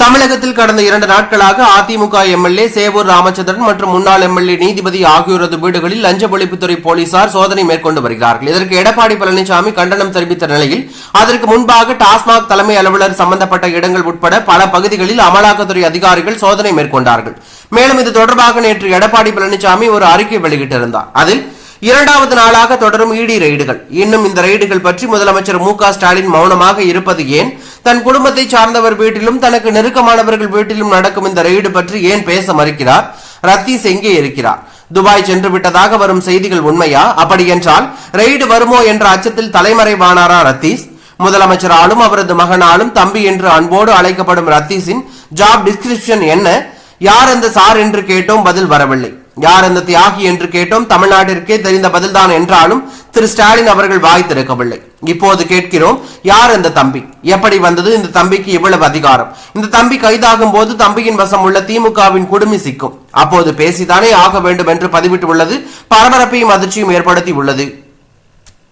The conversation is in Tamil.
தமிழகத்தில் கடந்த இரண்டு நாட்களாக அதிமுக எம்எல்ஏ சேவூர் ராமச்சந்திரன் மற்றும் முன்னாள் எம்எல்ஏ நீதிபதி ஆகியோரது வீடுகளில் லஞ்ச ஒழிப்புத்துறை போலீசார் சோதனை மேற்கொண்டு வருகிறார்கள். இதற்கு எடப்பாடி பழனிசாமி கண்டனம் தெரிவித்த நிலையில் அதற்கு முன்பாக டாஸ்மாக் தலைமை அலுவலர் சம்பந்தப்பட்ட இடங்கள் உட்பட பல பகுதிகளில் அமலாக்கத்துறை அதிகாரிகள் சோதனை மேற்கொண்டார்கள். மேலும் இது தொடர்பாக நேற்று எடப்பாடி பழனிசாமி ஒரு அறிக்கை வெளியிட்டிருந்தார். அதில் இரண்டாவது நாளாக தொடரும் இடி ரெய்டுகள். இன்னும் இந்த ரெய்டுகள் பற்றி முதலமைச்சர் மு ஸ்டாலின் மௌனமாக இருப்பது ஏன்? தன் குடும்பத்தை சார்ந்தவர் வீட்டிலும் தனக்கு நெருக்கமானவர்கள் வீட்டிலும் நடக்கும் இந்த ரெய்டு பற்றி ஏன் பேச மறுக்கிறார்? ரத்தீஸ் எங்கே இருக்கிறார்? துபாய் சென்று விட்டதாக வரும் செய்திகள் உண்மையா? அப்படி என்றால் ரெய்டு வருமோ என்ற அச்சத்தில் தலைமறைவானாரா ரத்தீஸ் முதலமைச்சராலும் அவரது மகனாலும் தம்பி என்று அன்போடு அழைக்கப்படும் ரத்தீஸின் ஜாப் டிஸ்கிரிப்ஷன் என்ன? யார் அந்த சார் என்று கேட்டோம் பதில் வரவில்லை. யார் அந்த தியாகி என்று கேட்டோம் தமிழ்நாட்டிற்கே தெரிந்த பதில்தான் என்றாலும் திரு ஸ்டாலின் அவர்கள் வாய் திறக்கவில்லை. இப்போது கேட்கிறோம் யார் அந்த தம்பி? எப்படி வந்தது? இந்த தம்பிக்கு இவ்வளவு அதிகாரம். இந்த தம்பி கைதாகும் போது தம்பியின் வசம் உள்ள திமுகவின் குடுமி சிக்கும். அப்போது பேசிதானே ஆக வேண்டும் என்று பதிவிட்டு உள்ளது பரபரப்பையும் அதிர்ச்சியும் ஏற்படுத்தி உள்ளது